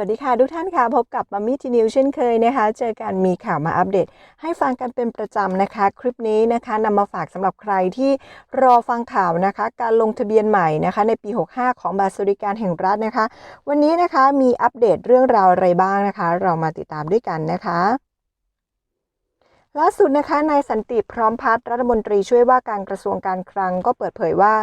วัสดีค่ะทุกท่านค่ะ พบกับมัมมี่ทีนิวเช่นเคยนะคะ เจอกันมีข่าวมาอัปเดต ให้ฟังกันเป็นประจำนะคะ คลิปนี้นะคะนำมาฝากสำหรับใครที่รอฟังข่าวนะคะ การลงทะเบียนใหม่นะคะ ในปี 65 ของบัตรสวัสดิการแห่งรัฐนะคะ วันนี้นะคะมีอัปเดตเรื่องราวอะไรบ้างนะคะ เรามาติดตามด้วยกันนะคะ ล่าสุดนะคะนายสันติพร้อมพัฒน์รัฐมนตรีช่วยว่าการกระทรวงการคลังก็เปิดเผยว่า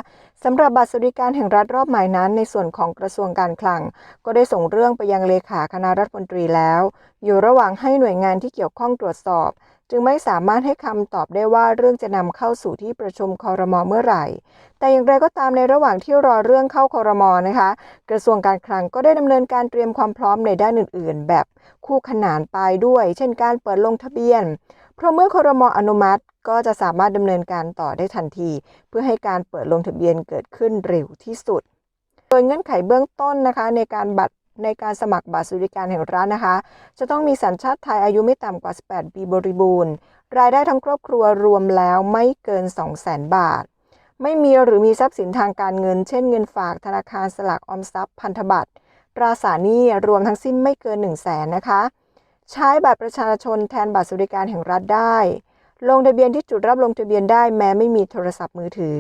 สำหรับบัตรสวัสดิการแห่งรัฐรอบใหม่นั้น ในส่วนของกระทรวงการคลัง ก็ได้ส่งเรื่องไปยังเลขาคณะรัฐมนตรีแล้ว อยู่ระหว่างให้หน่วยงานที่เกี่ยวข้องตรวจสอบ จึงไม่สามารถให้คำตอบได้ว่าเรื่องจะนำเข้าสู่ที่ประชุมคอรมอเมื่อไหร่ แต่อย่างไรก็ตามในระหว่างที่รอเรื่องเข้าคอรมอนะคะ กระทรวงการคลังก็ได้ดำเนินการเตรียมความพร้อมในด้านอื่น ๆ แบบคู่ขนานไปด้วย เช่นการเปิดลงทะเบียน เพราะเมื่อคอรมออนุมัติก็จะสามารถดำเนินการต่อได้ทันที เพื่อให้การเปิดลงทะเบียนเกิดขึ้นเร็วที่สุด โดยเงื่อนไขเบื้องต้นนะคะในการบัตร ในการสมัครบัตรสวัสดิการแห่งรัฐนะคะ จะต้องมีสัญชาติไทยอายุไม่ต่ำกว่า 18 ปีบริบูรณ์ รายได้ทั้งครอบครัวรวมแล้วไม่เกิน 200,000 บาท ไม่มีหรือมีทรัพย์สินทางการเงิน เช่นเงินฝากธนาคารสลากออมทรัพย์พันธบัตรตราสารหนี้รวมทั้งสิ้นไม่เกิน 1 0 0 0 0แสนนะคะ ใช้บัตรประชาชนแทนบัตรสวัสดิการแห่งรัฐได้ ลงทะเบียนที่จุดรับลงทะเบียนได้แม้ไม่มีโทรศัพท์มือถือ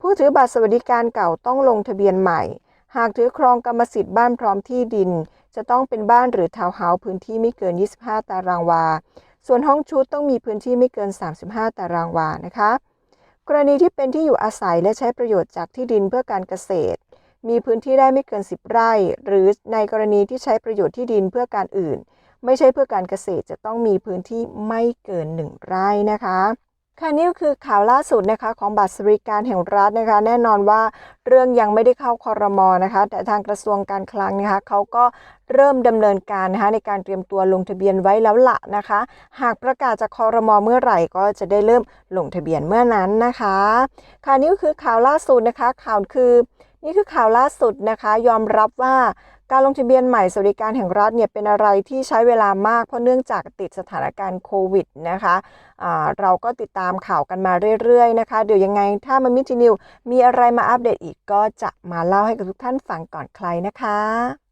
ผู้ถือบัตรสวัสดิการเก่าต้องลงทะเบียนใหม่ หากถือครองกรรมสิทธิ์บ้านพร้อมที่ดิน จะต้องเป็นบ้านหรือทาวน์เฮาส์พื้นที่ไม่เกิน 25 ตารางวา ส่วนห้องชุดต้องมีพื้นที่ไม่เกิน 35 ตารางวานะคะ กรณีที่เป็นที่อยู่อาศัยและใช้ประโยชน์จากที่ดินเพื่อการเกษตร มีพื้นที่ได้ไม่เกิน 10 ไร่ หรือในกรณีที่ใช้ประโยชน์ที่ดินเพื่อการอื่น ไม่ใช่เพื่อการเกษตรจะต้องมีพื้นที่ไม่เกิน 1 ไร่นะคะ ค่ะนี่ก็คือข่าวล่าสุดนะคะของบัตรสวัสดิการแห่งรัฐนะคะ แน่นอนว่าเรื่องยังไม่ได้เข้าคอรมอนะคะ แต่ทางกระทรวงการคลังนะคะเขาก็เริ่มดำเนินการนะคะในการเตรียมตัวลงทะเบียนไว้แล้วละนะคะ หากประกาศจากคอรมอเมื่อไหร่ก็จะได้เริ่มลงทะเบียนเมื่อนั้นนะคะ ค่ะนี่ก็คือข่าวล่าสุดนะคะข่าวคือ นี่คือข่าวล่าสุดนะคะ ยอมรับว่าการลงทะเบียนใหม่สวัสดิการแห่งรัฐเนี่ยเป็นอะไรที่ใช้เวลามากเพราะเนื่องจากติดสถานการณ์โควิดนะคะะเราก็ติดตามข่าวกันมาเรื่อยๆนะคะ เดี๋ยวยังไงถ้ามันมิจินิวมีอะไรมาอัปเดตอีกก็จะมาเล่าให้กับทุกท่านฟังก่อนใครนะคะ